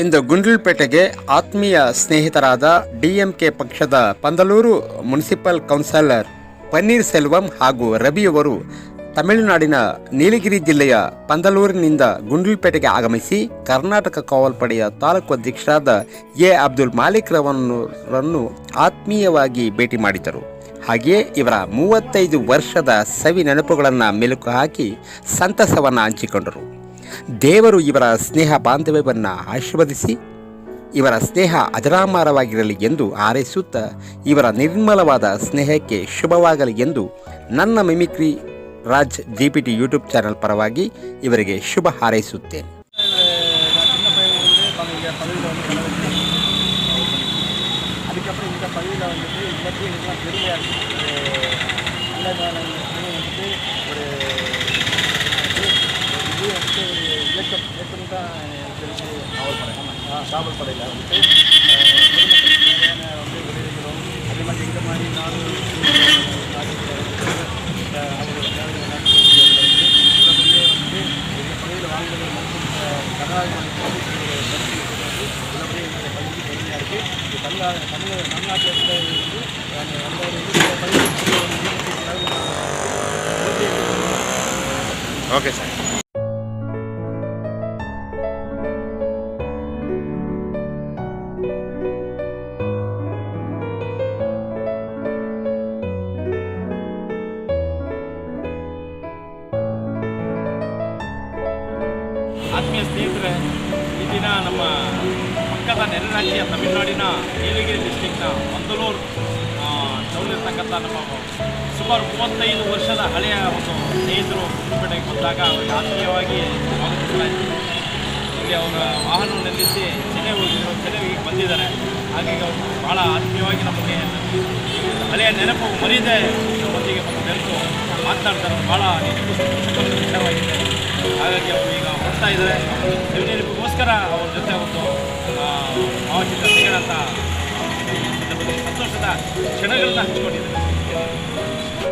ಇಂದು ಗುಂಡ್ಲುಪೇಟೆಗೆ ಆತ್ಮೀಯ ಸ್ನೇಹಿತರಾದ ಡಿಎಂಕೆ ಪಕ್ಷದ ಪಂದಲೂರು ಮುನ್ಸಿಪಲ್ ಕೌನ್ಸಿಲರ್ ಪನ್ನೀರ್ ಸೆಲ್ವಂ ಹಾಗೂ ರವಿಯವರು ತಮಿಳುನಾಡಿನ ನೀಲಗಿರಿ ಜಿಲ್ಲೆಯ ಪಂದಲೂರಿನಿಂದ ಗುಂಡ್ಲುಪೇಟೆಗೆ ಆಗಮಿಸಿ ಕರ್ನಾಟಕ ಕಾವಲ್ಪಡೆಯ ತಾಲೂಕು ಅಧ್ಯಕ್ಷರಾದ ಎ ಅಬ್ದುಲ್ ಮಾಲಿಕ್ ರವರನ್ನು ಆತ್ಮೀಯವಾಗಿ ಭೇಟಿ ಮಾಡಿದರು ಹಾಗೆಯೇ ಇವರ ಮೂವತ್ತೈದು ವರ್ಷದ ಸವಿ ನೆನಪುಗಳನ್ನು ಮೆಲುಕು ಹಾಕಿ ಸಂತಸವನ್ನು ಹಂಚಿಕೊಂಡರು. ದೇವರು ಇವರ ಸ್ನೇಹ ಬಾಂಧವ್ಯವನ್ನು ಆಶೀರ್ವದಿಸಿ ಇವರ ಸ್ನೇಹ ಅಜರಾಮರವಾಗಿರಲಿ ಎಂದು ಹಾರೈಸುತ್ತಾ ಇವರ ನಿರ್ಮಲವಾದ ಸ್ನೇಹಕ್ಕೆ ಶುಭವಾಗಲಿ ಎಂದು ನನ್ನ mimicry Raj G P T YouTube channel ಪರವಾಗಿ ಇವರಿಗೆ ಶುಭ ಹಾರೈಸುತ್ತೇನೆ நான் சின்ன பையன்லேருந்து இங்கே பதவியில் வந்து கலந்துச்சு அதுக்கப்புறம் இந்த பதவியில் வந்துட்டு இன்னைக்கு எனக்குலாம் பெருமையாக இருக்குது ஒரு நல்ல நாள் வந்துட்டு ஒரு காவல்துறையில் வந்துட்டு தேவையான வந்து உதவிகளும் அதே மாதிரி இந்த மாதிரி நாடு தமிழ்நாட்டில் இருந்த வந்து அந்த வந்து ஓகே சார் ಆತ್ಮೀಯ ಸ್ನೇಹಿತರೆ, ಈ ದಿನ ನಮ್ಮ ಪಕ್ಕದ ನೆರೆ ರಾಜ್ಯ ತಮಿಳುನಾಡಿನ ನೀಲಗಿರಿ ಡಿಸ್ಟಿಕ್ನ ಮಂದಲೂರು ಟೌನಿರ್ತಕ್ಕಂಥ ನಮ್ಮ ಸುಮಾರು ಮೂವತ್ತೈದು ವರ್ಷದ ಹಳೆಯ ಒಂದು ಸ್ನೇಹಿತರು ಬಿಡುಗಡೆಗೆ ಬಂದಾಗ ಅವರಿಗೆ ಆತ್ಮೀಯವಾಗಿ ಇಲ್ಲಿ ಅವರ ವಾಹನ ನಿಲ್ಲಿಸಿ ಚೆನ್ನೈ ಹೋಗಿದ್ರು ಚೆನ್ನೈಗೆ ಬಂದಿದ್ದಾರೆ. ಹಾಗಾಗಿ ಅವರು ಭಾಳ ಆತ್ಮೀಯವಾಗಿ ನಮಗೆ ಹಳೆಯ ನೆನಪು ಮರೀದೆ ನಮ್ಮೊಂದಿಗೆ ಬಂದು ಬೆರೆತು ಮಾತನಾಡ್ತಾರೆ ಭಾಳ ಇಷ್ಟವಾಗಿದೆ ಹಾಗಾಗಿ ಅವರು ಈಗ ಹೊರಡ್ತಾ ಇದ್ದಾರೆ. ಇವನಿಗೋಸ್ಕರ ಅವ್ರ ಜೊತೆ ಒಂದು ಭಾವಚಿತ್ರ ಸಂದರ್ಭದಲ್ಲಿ ಸಂತೋಷದ ಕ್ಷಣಗಳನ್ನ ಹಂಚ್ಕೊಂಡಿದ್ದಾರೆ.